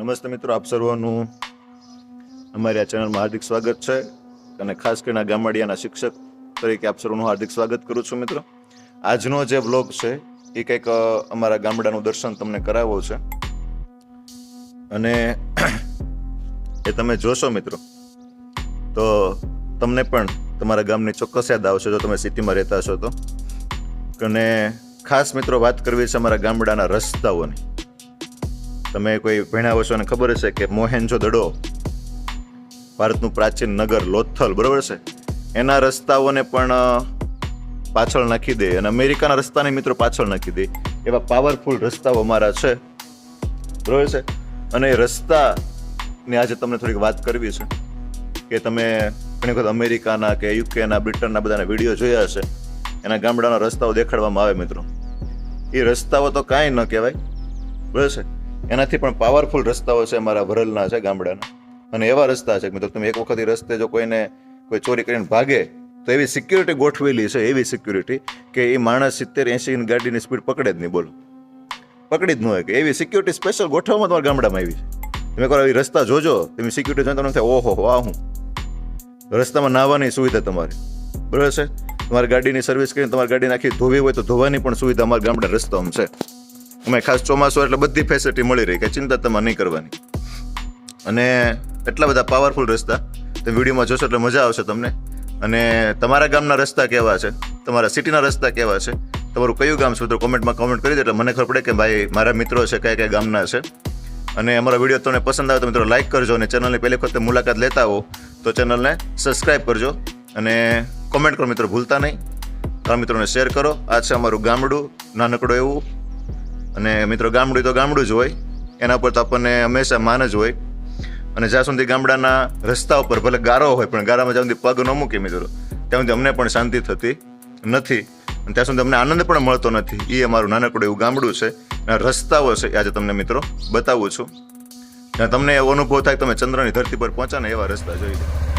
નમસ્તે મિત્રો, આપ સર્વનું અમારી આ ચેનલમાં હાર્દિક સ્વાગત છે અને ખાસ કરીને ગામડિયાના શિક્ષક તરીકે આપ સર્વનું હાર્દિક સ્વાગત કરું છું મિત્રો. આજનો જે વ્લોગ છે, એ કંઈક અમારા ગામડાનું દર્શન તમને કરાવવો છે. અને એ તમે જોશો મિત્રો, તો તમને પણ તમારા ગામની ચોક્કસ યાદ આવશે જો તમે સિટીમાં રહેતા છો તો. અને ખાસ મિત્રો વાત કરવી છે અમારા ગામડાના રસ્તાઓની. તમે કોઈ ભણ્યા હશો અને ખબર હશે કે મોહેન્જો દડો ભારતનું પ્રાચીન નગર લોથલ, બરાબર છે? એના રસ્તાઓને પણ પાછળ નાખી દે અને અમેરિકાના રસ્તાને મિત્રો પાછળ નાખી દે. એવા પાવરફુલ રસ્તાઓ અમારા છે. બરાબર છે? અને એ રસ્તાની આજે તમને થોડીક વાત કરવી છે કે તમે ઘણી વખત અમેરિકાના કે યુકેના, બ્રિટનના બધાના વીડિયો જોયા હશે. એના ગામડાના રસ્તાઓ દેખાડવામાં આવે મિત્રો. એ રસ્તાઓ તો કાંઈ ન કહેવાય. બરાબર છે? એનાથી પણ પાવરફુલ રસ્તાઓ છે અમારા ભરલના છે ગામડાના. અને એવા રસ્તા છે મિત્રો તમે એક વખત રસ્તે જો કોઈને કોઈ ચોરી કરીને ભાગે, તો એવી સિક્યુરિટી ગોઠવેલી છે, એવી સિક્યુરિટી કે એ માણસ સિત્તેર એંસીની ગાડીની સ્પીડ પકડે જ નહીં, બોલો. પકડી જ ન હોય કે. એવી સિક્યુરિટી સ્પેશિયલ ગોઠવવામાં તમારા ગામડામાં આવી છે. તમે એકવાર આવી રસ્તા જોજો તમે સિક્યુરિટી જોઈને તમને થાય, ઓહો આ હું. રસ્તામાં નાહવાની સુવિધા તમારી. બરાબર છે? તમારી ગાડીની સર્વિસ કરીને તમારી ગાડી નાખી ધોવી હોય તો ધોવાની પણ સુવિધા અમારા ગામડા રસ્તામાં છે. અમે ખાસ ચોમાસું એટલે બધી ફેસિલિટી મળી રહી કે ચિંતા તમારે નહીં કરવાની. અને એટલા બધા પાવરફુલ રસ્તા. તમે વિડીયોમાં જોશો એટલે મજા આવશે તમને. અને તમારા ગામના રસ્તા કેવા છે? તમારા સિટીના રસ્તા કેવા છે? તમારું કયું ગામ છે? તો કોમેન્ટમાં કોમેન્ટ કરી દે એટલે મને ખબર પડે કે ભાઈ મારા મિત્રો છે, કયા કયા ગામના છે. અને અમારો વીડિયો તમને પસંદ આવે તો મિત્રો લાઇક કરજો અને ચેનલની પહેલી વખતે મુલાકાત લેતા હો તો ચેનલને સબસ્ક્રાઈબ કરજો. અને કોમેન્ટ કરો મિત્રો, ભૂલતા નહીં. તમારા મિત્રોને શેર કરો. આ છે અમારું ગામડું, નાનકડું એવું. અને મિત્રો ગામડું તો ગામડું જ હોય. એના પર તો આપણને હંમેશા માન જ હોય. અને જ્યાં સુધી ગામડાના રસ્તા ઉપર ભલે ગારો હોય, પણ ગારામાં જ્યાં સુધી પગ ન મૂકી મિત્રો, ત્યાં સુધી અમને પણ શાંતિ થતી નથી. અને ત્યાં સુધી અમને આનંદ પણ મળતો નથી. એ અમારું નાનકડું એવું ગામડું છે. અને રસ્તાઓ છે, એ આજે તમને મિત્રો બતાવું છું. અને તમને એવો અનુભવ થાય તમે ચંદ્રની ધરતી પર પહોંચાને એવા રસ્તા જોઈ લો.